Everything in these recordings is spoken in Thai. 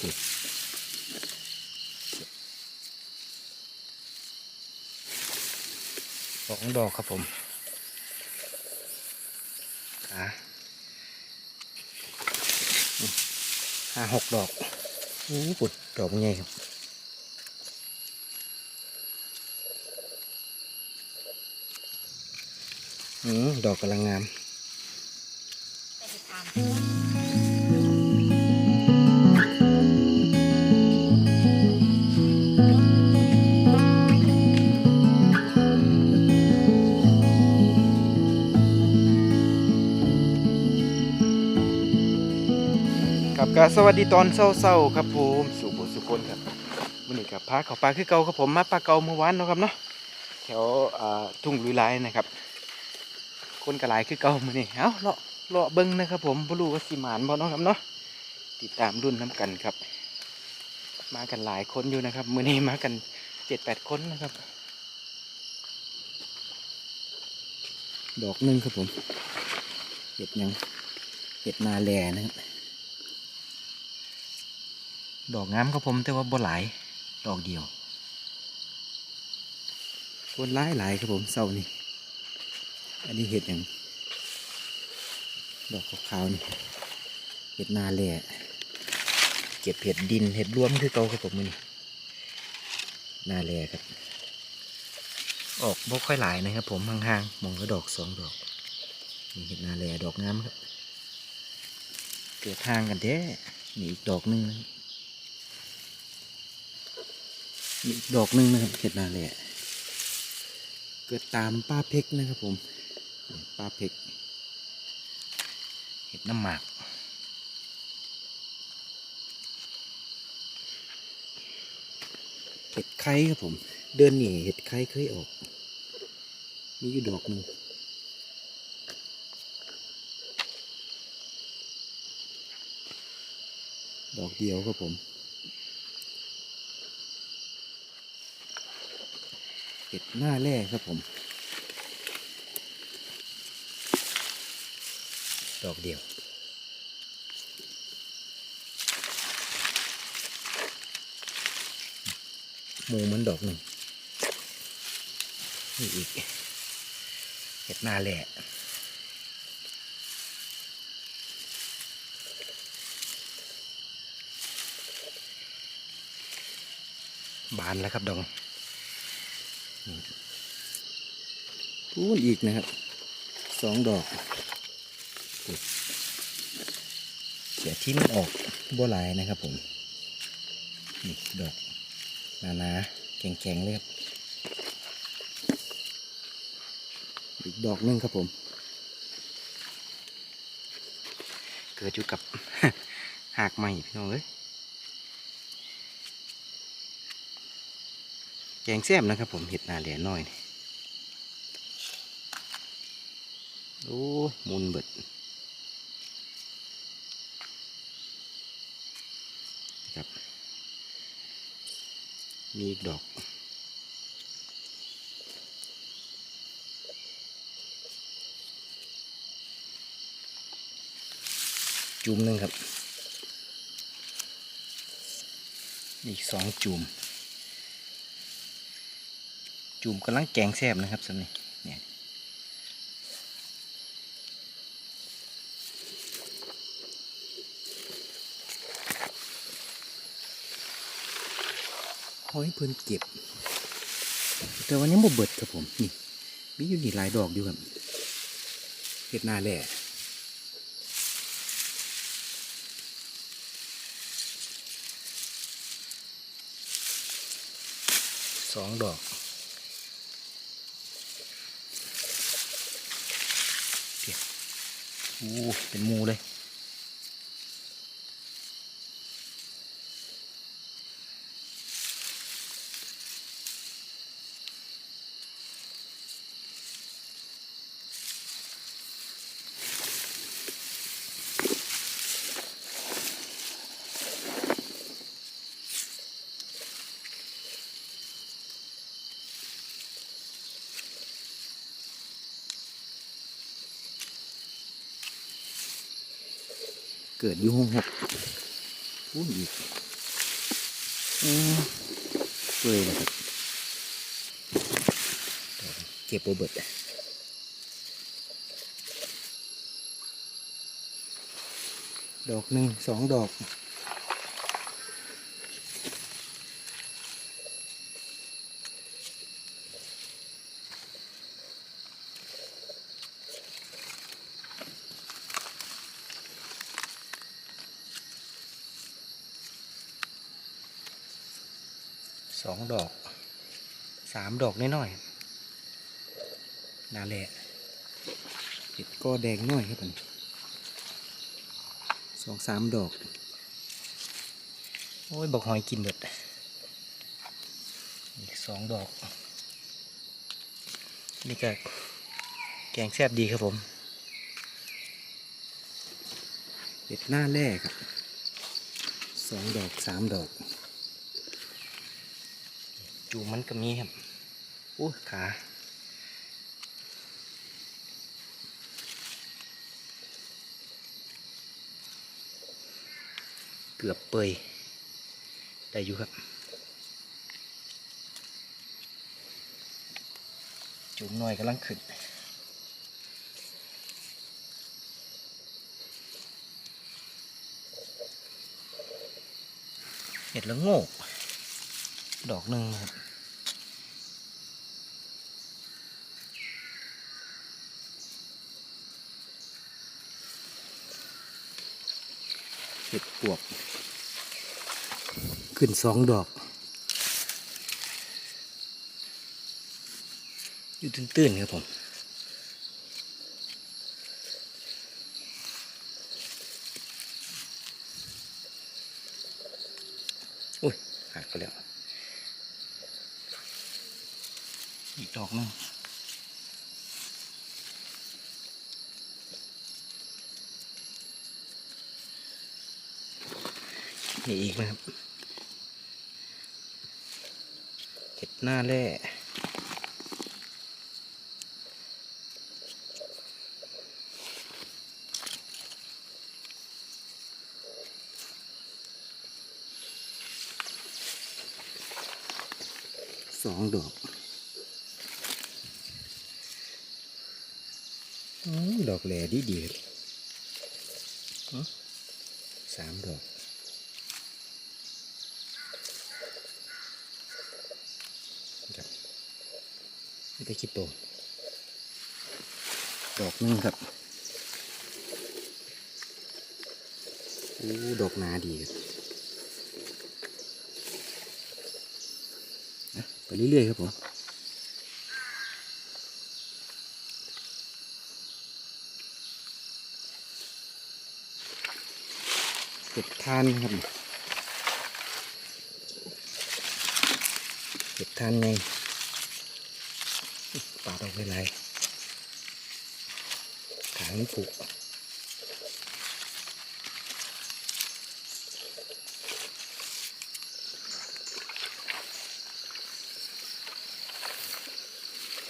สองดอกครับผมขาห้าหกดอกอู้ปุดดอกเป็นไงครับอืมดอกกำลังงาม ก็สวัสดีตอนเศร้าๆครับผมสุบุสุคนครับวันนี้กับพาเขาปลาคือเก่าครับผมมาปลาเก่าเมื่อวานเนาะครับเนาะแถวทุ่งลุยลายนะครับ คนกระไรคือเก่ามื่อนี้เอ้าเลาะเลาะเบิ้งนะครับผมบ่รู้ว่าสิหมานบ่เนาะครับเนาะติดตามรุ่นน้ำกันครับ มากันหลายคนอยู่นะครับมื่อนี้มากันเจ็ดแปดคนนะครับ ดอกหนึ่งครับผมเห็ดยังเห็ดนาแลนะครับ ดอกงามครับผมแต่ว่าบ่หลายดอกเดียวคนหลายหลายครับผมเศร้านี่อันนี้เห็ดอย่างดอกขาวๆนี่เห็ดนาแหล่เก็บเห็ดดินเห็ดรวมคือเก่าครับผมนี่นาแหล่ครับ ออกบ่ค่อยหลายนะครับผมห่างๆมองก็ดอกสองดอกนี่เห็ดนาแหล่ดอกงามครับ เกิดทางกันเด้นี่อีกดอกหนึงนะครับ อีก ดอกหนึ่งนะครับเห็ดนาแหละเกิดตามป้าเพกนะครับผมป้าเพกเห็ดน้ำหมากเห็ดไข่ครับผม เดินหนีเห็ดไข่เคยออก มีอยู่ดอกหนึ่งดอกเดียวครับผม เหน้าแร่ครับผม ดอกเดียว มูมันดอกหนึ่งนี่อีกเห็ดหน้าแร่บานแล้วครับดอง พูนอีกนะครับสองดอกเดี๋ยวที่มันออกบัวลายนะครับผมนี่ดอกหนาแข็งๆเลยครับอีกดอกหนึงครับผม เกิดอยู่กับหากใหม่พี่น้องเอ้ย แกงแซ่บนะครับผมเห็ดนาเหลียน้อยนี่โอ้มุนเบิดครับ มีอีกดอกจุ่มหนึ่งครับ อีกสองจุ่ม จุ่มกำลังแกงแซ่บนะครับสำนี่เนี่ยหอยเพิ่นเก็บ แต่วันนี้บ่เบิดครับผมนี่มีอยู่นี่หลายดอกอยู่ครับเห็ดนาแหล่สองดอก เพีย อู้เป็นหมูเลย เกิดอยู่ห้องหกพูดอีกอืมเปื่อยเลยครับเก็บโบเบิดดอกหนึ่งสองดอก สองดอก สามดอกน้อยๆนาแหละเห็ดก็แดงน้อยครับผมสองสามดอก โอ้ยบอกหอยกินเบิดอีกสองดอก นี่ก็แกงแซ่บดีครับผมเห็ดหน้าแรกครับสองดอกสามดอก จูมันก็มีครับโอ้ขาเกือบเปยได้อยู่ครับจุ่มหน่อยกำลังขึ้นเห็ดละโง่ดอกหนึ่งครับ เห็ดปวก ขึ้นสองดอก อยู่ตื้นๆครับผมอุ้ยหักไปแล้ว อีกดอกหนึง มีอีกไหมครับเห็ดหน้าแร่สองดอกอดอกแหล่ดีดียอืมสามดอก ครับนี่ ตะคิดโตดอกนึงครับอู้ดอกหนาดีครับไปเรื่อยๆครับผมเก็บทานครับเก็บทานไง ปาดออกไปไรขางผูก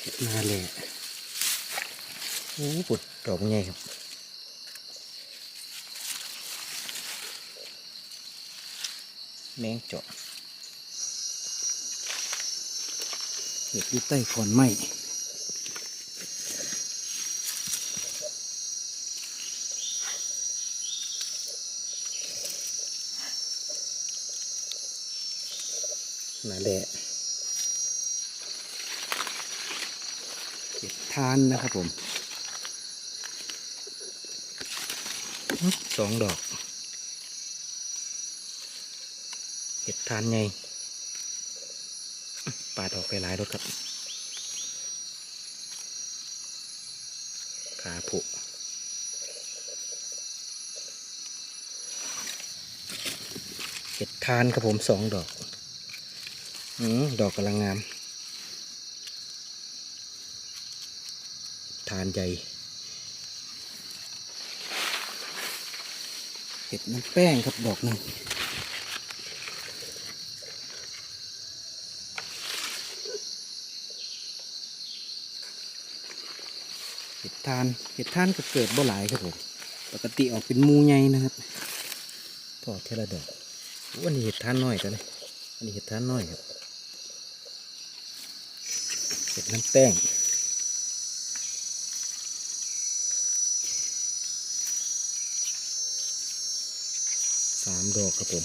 เห็ดนาแหละโอ้ปุดดอกใหญ่ครับแมงจาะเห็ดอยู่ใต้ขอนไม้ นั่นแหละเก็บทานนะครับผมสองดอกเห็ดทานไงปาดออกไปหลายรถครับ ขาผุเห็ดทานครับผมสองดอก อืมดอกกำลังงาม ทานใหญ่เห็ดน้ำแป้งครับดอกหนึ่งเห็ดทานเห็ดทานก็เกิดบ่หลายครับผมปกติออกเป็นมูใหญ่นะครับพอเทละดอกวันนี้เห็ดทานน้อยตัวนี้อันนี้เห็ดทานน้อยครับเห็ด น้ำแป้ง สามดอกครับผม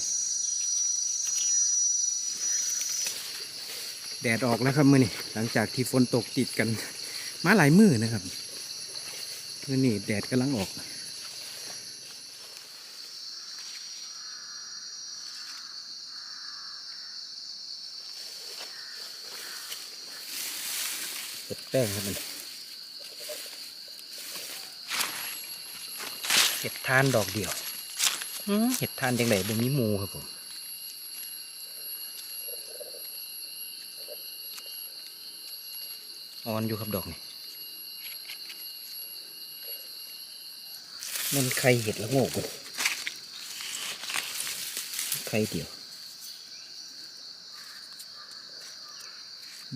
แดดออกแล้วครับมื่อนี้หลังจากที่ฝนตกติดกัน มาหลายมือนะครับมื่อนี้แดดกำลังออก เห็ดแป้งครับมันเห็ดทานดอกเดียวอื้อเห็ดทานจังไหนบนมีหมูครับผมออนอยู่ครับดอกนี่มันไข่เห็ดละโงกบ่ไข่เดียว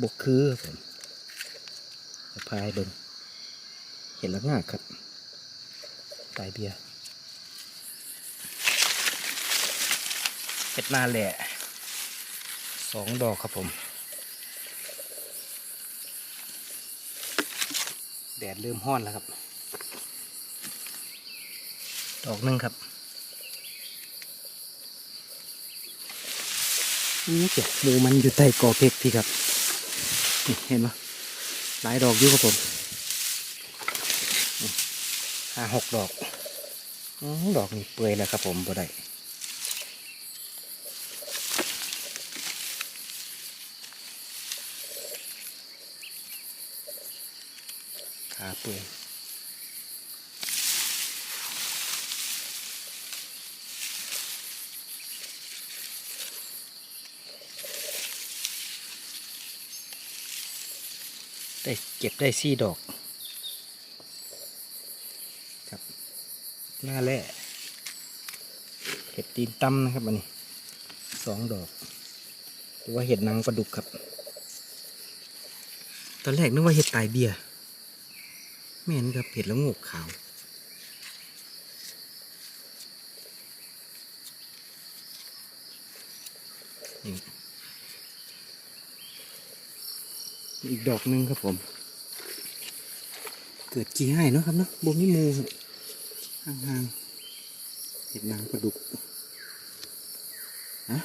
บกคือครับผมสะ พายเบิงเห็ดละงากครับตายเบียร์เห็ดนาแหละสองดอกครับผม แดดเริ่มห้อนแล้วครับ ดอกหนึ่งครับนี่เจ้ะหมูมันอยู่ใต้กอเพกพี่ครับ เห็นไหม หลายดอกอยู่ครับผมห้าหกดอกอดอกนี้เปื่อยแล้วครับผมบ่ได้ขาเปื่อย ได้เก็บได้สี่ดอกครับหน้าแร่เห็ดตีนตั้มนะครับอันนี้สองดอกหรือว่าเห็ดนางปลาดุกครับ ตอนแรกนึกว่าเห็ดตายเบียไม่เห็นครับเห็ดแล้วงกขาวนี่ อีกดอกหนึ่งครับผม เกิดกี่ให้เนาะครับเนาะบ่มีหมูห่างๆเห็ดนางปลาดุกนะ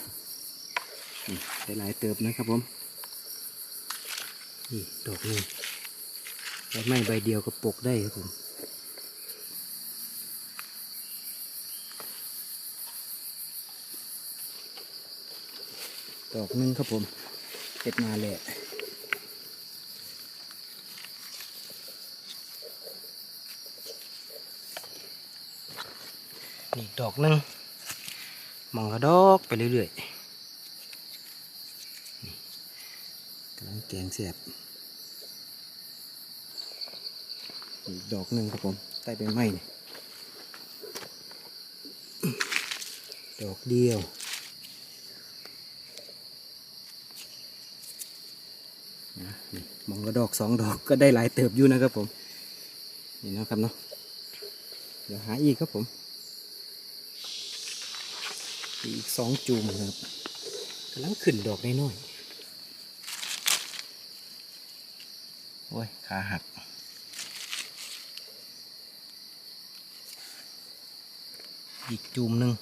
หลายๆเติบนะครับผมนี่ดอกนึงใบไม้ใบเดียวก็ปกได้ครับผมดอกหนึ่งครับผมเห็ดนาแหละ นี่ ดอกหนึงมองละดอกไปเรื่อยๆกำลังแกงแสบอีกดอกหนึ่งครับผมใต้ใบไม้นี่ดอกเดียวนะนี่มองละดอกสองดอกก็ได้หลายเติบอยู่นะครับผมนี่นะครับเนาะเดี๋ยวหาอีกครับผม อีก สองจูมครับกำลังขึ้นดอกน้อยๆโอ้ย ขาหักอีกจูมหนึ่ง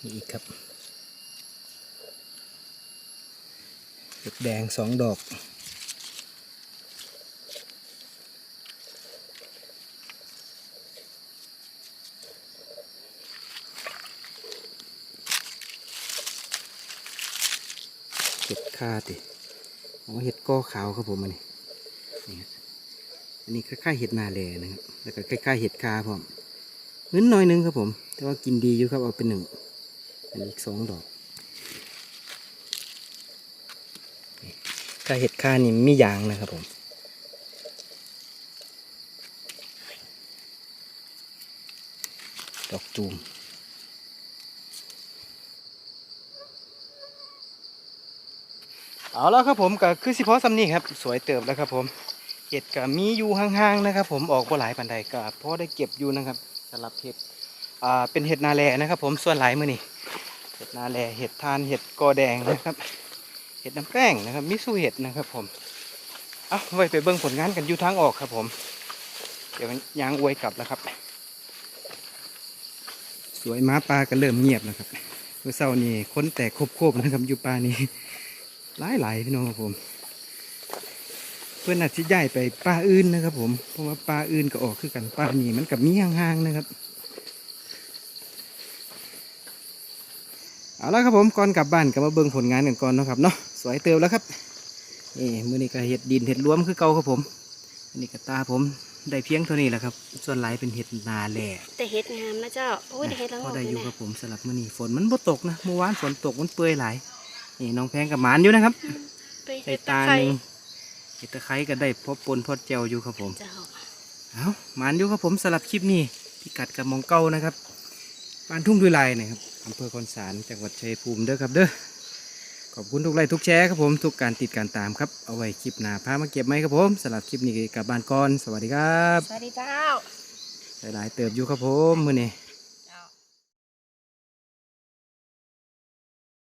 นี่อีกครับดอกแดงสองดอก เห็ดคาติอ๋อเห็ดก้อขาวครับผมอันนี้อันนี้คล้ายๆเห็ดนาแลนะครับแล้วก็คล้ายๆเห็ดคาพร้อมเงินน้อยนึงครับผม แต่ว่ากินดีอยู่ครับเอาเป็นหนึ่งอันนี้อีกสองดอกนี่ถ้าเห็ดคานี่มียางนะครับผมดอกจูม เอาแล้วครับผมก็คือสิพอสำนีครับ สวยเติบแล้วครับผมเห็ดก็มีอยู่ห่างๆนะครับ ผมออกบ่หลายปันใดก็พอได้เก็บอยู่นะครับสำหรับเห็ดอ่าเป็นเห็ดนาแลนะครับ ผมส่วนหลายมือนี่เห็ดนาแลเห็ดทานเห็ดกอแดงนะครับ เห็ดน้ำแป้งนะครับมิสูเห็ดนะครับ ผมเอาไว้ไปเบิ่งผลงานกันอยู่ทางออกครับ ผม เดี๋ยวยางอวยกลับแล้วครับ สวยม้าปลาก็เริ่มเงียบแล้วครับเมื่อเช้านี้ค้นแตกโคบๆนะครับอยู่ปลานี้ หลายหลายๆพี่น้องครับผม เพื่อนอาจจะย้ายไปปลาอื่นนะครับ ผมเพราะว่าปลาอื่นก็ออกคือกันปลานี้มันกับมีห่างๆนะครับเอาละครับผมก่อนกลับบ้านก็มาเบิ่งผลงานกันก่อนเนาะครับเนาะสวยเติมแล้วครับนี่มือนี้ก็เห็ดดินเห็ดรวมคือเก่าครับผมอันนี้ก็ตาผมได้เพียงเท่านี้แหละครับ ส่วนหลายเป็นเห็ดนาแหล่แต่เฮ็ดงามนะเจ้าโอ้ยแต่เฮ็ดแล้วพอออกได้เลยอยู่นะครับผมสลับมือนี้ฝนมันบ่ตกนะเมื่อวานฝนตกมันเปื่อยหลาย นี่น้องแพงกับหมานอยู่นะครับไปใส่เฮ็ดตาตาหไคร้นึ่งเห็ดตะไคร้ก็ได้พบปนพอดเจวอยู่ครับผมเจ้าเอาหมานอยู่ครับผมสลับคลิปนี้พิกัดกับหมองเก้านะครับบ้านทุ่งดุยลายนะครับอำเภอคอนสารจังหวัดชัยภูมิเด้อครับเด้อขอบคุณทุกไลค์ทุกแชร์ครับผมทุกการติดการตามครับเอาไว้คลิปหน้าพามาเก็บไหมครับผมสำหรับคลิปนี้กลับบ้านก่อนสวัสดีครับสวัสดีเจ้าหลายๆเติบอยู่ครับผมมือนี้